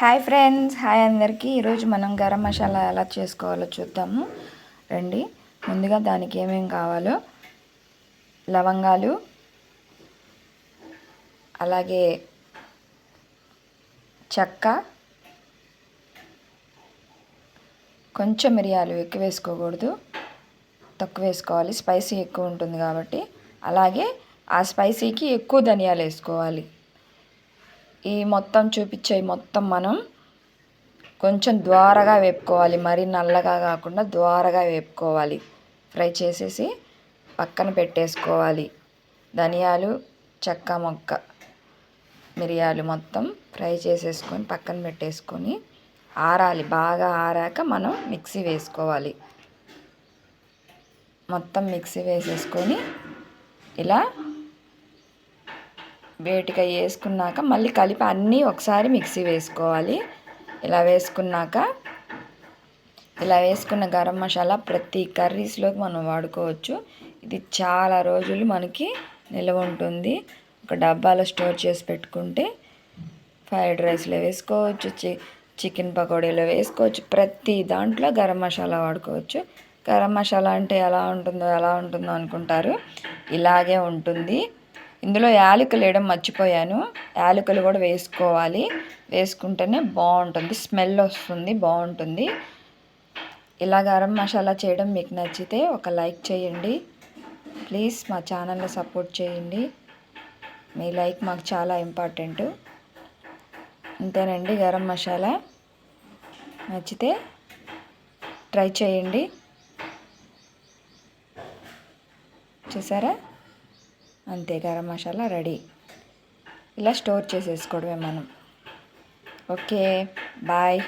Hi friends hi అందరికీ. ఈరోజు మనం గరం మసాలా ఎలా చేసుకోవాలో చూద్దాము. రండి ముందుగా దానికి ఏమేం కావాలో. లవంగాలు అలాగే చెక్క కొంచెం మిరియాలు ఎక్కువ వేసుకోకూడదు. తక్కువ వేసుకోవాలి. స్పైసీ ఎక్కువ ఉంటుంది కాబట్టి. అలాగే ఆ స్పైసీకి ఎక్కువ ధనియాలు వేసుకోవాలి. ఈ మొత్తం చూపించే మొత్తం మనం కొంచెం ద్వారగా వేపుకోవాలి. మరీ నల్లగా కాకుండా ద్వారగా వేపుకోవాలి. ఫ్రై చేసేసి పక్కన పెట్టేసుకోవాలి. ధనియాలు చెక్క మొక్క మిరియాలు మొత్తం ఫ్రై చేసేసుకొని పక్కన పెట్టేసుకొని ఆరాలి. బాగా ఆరాక మనం మిక్సీ వేసుకోవాలి. మొత్తం మిక్సీ వేసేసుకొని ఇలా వేటిగా వేసుకున్నాక మళ్ళీ కలిపి అన్నీ ఒకసారి మిక్సీ వేసుకోవాలి. ఇలా వేసుకున్నాక ఇలా వేసుకున్న గరం మసాలా ప్రతి కర్రీస్లోకి మనం వాడుకోవచ్చు. ఇది చాలా రోజులు మనకి నిల్వ ఉంటుంది. ఒక డబ్బాలో స్టోర్ చేసి పెట్టుకుంటే ఫ్రైడ్ రైస్లో వేసుకోవచ్చు చి చికెన్ పకోడీలో వేసుకోవచ్చు. ప్రతి దాంట్లో గరం మసాలా వాడుకోవచ్చు. గరం మసాలా అంటే ఎలా ఉంటుందో ఎలా ఉంటుందో అనుకుంటారు. ఇలాగే ఉంటుంది. ఇందులో యాలకులు వేయడం మర్చిపోయాను. యాలకులు కూడా వేసుకోవాలి. వేసుకుంటేనే బాగుంటుంది. స్మెల్ వస్తుంది బాగుంటుంది. ఇలా గరం మసాలా చేయడం మీకు నచ్చితే ఒక లైక్ చేయండి. ప్లీజ్ మా ఛానల్ని సపోర్ట్ చేయండి. మీ లైక్ మాకు చాలా ఇంపార్టెంట్. అంతేనండి గరం మసాలా. నచ్చితే ట్రై చేయండి. చూసారా? అంతే గరం మసాలా రెడీ. ఇలా స్టోర్ చేసేసుకోవడమే మనం. Okay bye.